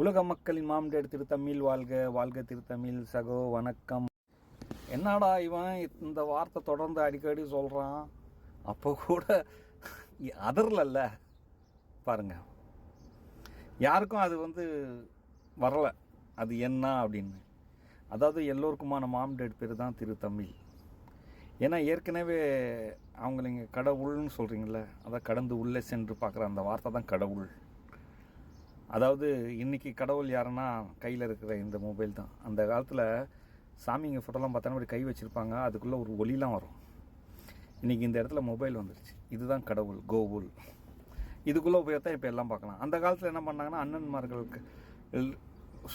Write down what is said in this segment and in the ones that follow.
உலக மக்களின் மாம்டேடு திருத்தமிழ் வாழ்க வாழ்க திருத்தமிழ் சகோ வணக்கம். என்னடா இவன் இந்த வார்த்தை தொடர்ந்து அடிக்கடி சொல்கிறான் அப்போ கூட அதர்லல்ல. பாருங்க. யாருக்கும் அது வந்து வரல. அது என்ன அப்படின்னு. அதாவது எல்லோருக்குமான மாம்டேட் பேர் தான் திருத்தமிழ். ஏன்னா ஏற்கனவே அவங்க நீங்கள் கடவுள்னு சொல்கிறீங்களே அதான் கடந்து உள்ளே சென்று பார்க்குற அந்த வார்த்தை தான் கடவுள். அதாவது இன்றைக்கி கடவுள் யாருன்னா கையில் இருக்கிற இந்த மொபைல் தான். அந்த காலத்தில் சாமிங்க ஃபோட்டோலாம் பார்த்தோன்னா அப்படி கை வச்சுருப்பாங்க. அதுக்குள்ளே ஒரு ஒலிலாம் வரும். இன்றைக்கி இந்த இடத்துல மொபைல் வந்துடுச்சு இதுதான் கடவுள் கோகுல். இதுக்குள்ளே உபயோகத்தை இப்போ எல்லாம் பார்க்கலாம். அந்த காலத்தில் என்ன பண்ணாங்கன்னா அண்ணன்மார்களுக்கு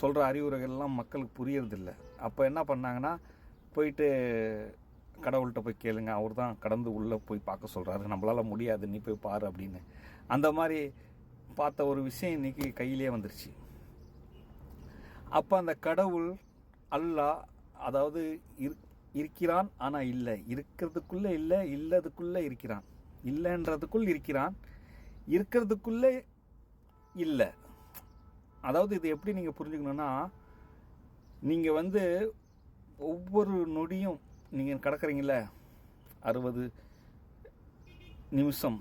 சொல்கிற அறிவுரைகள்லாம் மக்களுக்கு புரியறதில்ல. அப்போ என்ன பண்ணாங்கன்னா போயிட்டு கடவுள்கிட்ட போய் கேளுங்க. அவர் தான் கடந்து உள்ளே போய் பார்க்க சொல்கிறாரு நம்மளால் முடியாது. நீ போய் பாரு அப்படின்னு. அந்த மாதிரி பார்த்த ஒரு விஷயம் இன்னைக்கு கையிலே வந்துருச்சு. அப்போ அந்த கடவுள் அல்லாஹ் அதாவது இரு இருக்கிறான் ஆனால் இல்லை. இருக்கிறதுக்குள்ளே இல்லை இல்லதுக்குள்ளே இருக்கிறான். இல்லைன்றதுக்குள் இருக்கிறான் இருக்கிறதுக்குள்ளே இல்லை. அதாவது இது எப்படி நீங்கள் புரிஞ்சுக்கணுன்னா நீங்கள் வந்து ஒவ்வொரு நொடியும் நீங்கள் கிடக்குறீங்கள அறுபது நிமிஷம்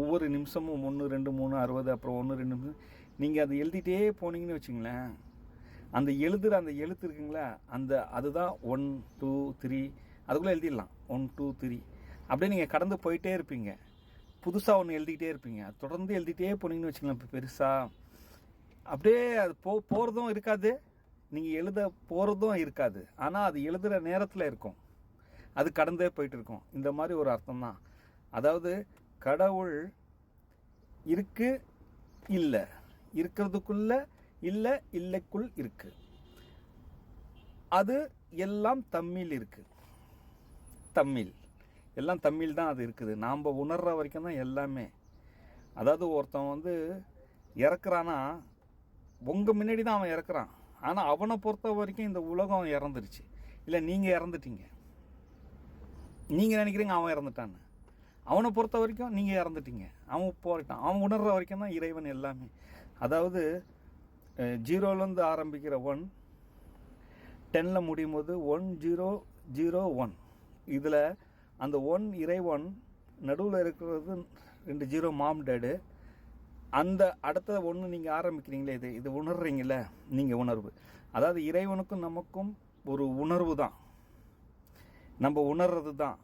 ஒவ்வொரு நிமிஷமும் ஒன்று ரெண்டு மூணு அறுபது அப்புறம் ஒன்று ரெண்டு நிமிஷம். நீங்கள் அதை எழுதிட்டே போனீங்கன்னு வச்சுங்களேன். அந்த எழுதுகிற அந்த எழுத்து இருக்குங்களா? அந்த அதுதான் ஒன் டூ த்ரீ அதுக்குள்ளே எழுதிடலாம். ஒன் டூ த்ரீ அப்படியே நீங்கள் கடந்து போயிட்டே இருப்பீங்க. புதுசாக ஒன்று எழுதிக்கிட்டே இருப்பீங்க. தொடர்ந்து எழுதிட்டே போனீங்கன்னு வச்சுக்கலாம் இப்போ பெருசாக அப்படியே அது போ போகிறதும் இருக்காது. நீங்கள் எழுத போகிறதும் இருக்காது. ஆனால் அது எழுதுகிற நேரத்தில் இருக்கும். அது கடந்தே போயிட்டு இருக்கும். இந்த மாதிரி ஒரு அர்த்தம் தான் அதாவது கடவுள் இருக்கு இல்லை. இருக்கிறதுக்குள்ள இல்லை இல்லைக்குள் இருக்கு. அது எல்லாம் தம்மில் இருக்கு. தம்மில். எல்லாம் தம்மில் தான் அது இருக்குது. நாம் உணர்ற வரைக்கும் தான் எல்லாமே. அதாவது ஒருத்தன் வந்து இறக்குறான்னா உங்கள் முன்னாடி தான் அவன் இறக்குறான். ஆனால் அவனை பொறுத்த வரைக்கும் இந்த உலகம் இறந்துருச்சு. இல்லை நீங்கள் இறந்துட்டீங்க. நீங்கள் நினைக்கிறீங்க அவன் இறந்துட்டான்னு. அவனை பொறுத்த வரைக்கும் நீங்கள் இறந்துட்டீங்க. அவன் போயிட்டான் அவன் உணர்ற வரைக்கும் தான் இறைவன் எல்லாமே. அதாவது ஜீரோலேருந்து ஆரம்பிக்கிற ஒன் டெனில் முடியும் போது ஒன் ஜீரோ ஜீரோ ஒன் இதில் அந்த ஒன் இறைவன் நடுவில் இருக்கிறது ரெண்டு ஜீரோ மாம் டேடு அந்த அடுத்த ஒன்று நீங்கள் ஆரம்பிக்கிறீங்களே இது இது உணர்றீங்கள நீங்கள் உணர்வு. அதாவது இறைவனுக்கும் நமக்கும் ஒரு உணர்வு தான். நம்ம உணர்றது தான்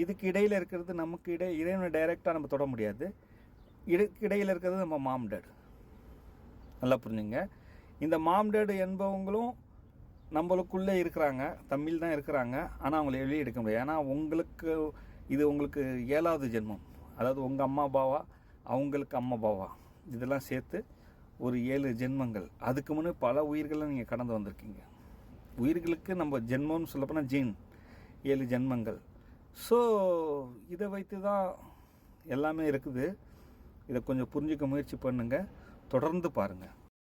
இதுக்கு இடையில் இருக்கிறது நமக்கு இடை இறைவனை டைரெக்டாக நம்ம தொட முடியாது. இதுக்கு இடையில் இருக்கிறது நம்ம மாம்டேடு நல்லா புரிஞ்சுங்க. இந்த மாம்டேடு என்பவங்களும் நம்மளுக்குள்ளே இருக்கிறாங்க. தமிழ் தான் இருக்கிறாங்க. ஆனால் அவங்கள வெளியே எடுக்க முடியாது. ஏன்னா உங்களுக்கு இது உங்களுக்கு ஏழாவது ஜென்மம். அதாவது உங்கள் அம்மா அப்பாவா? அவங்களுக்கு அம்மா அப்பாவா? இதெல்லாம் சேர்த்து ஒரு ஏழு ஜென்மங்கள். அதுக்கு முன்னே பல உயிர்களை நீங்கள் கடந்து வந்திருக்கீங்க. உயிர்களுக்கு நம்ம ஜென்மம்னு சொல்லப்போனால் ஜீன் ஏழு ஜென்மங்கள். ஸோ இதை வைத்து தான் எல்லாமே இருக்குது. இதை கொஞ்சம் புரிஞ்சுக்க முயற்சி பண்ணுங்கள் தொடர்ந்து பாருங்கள்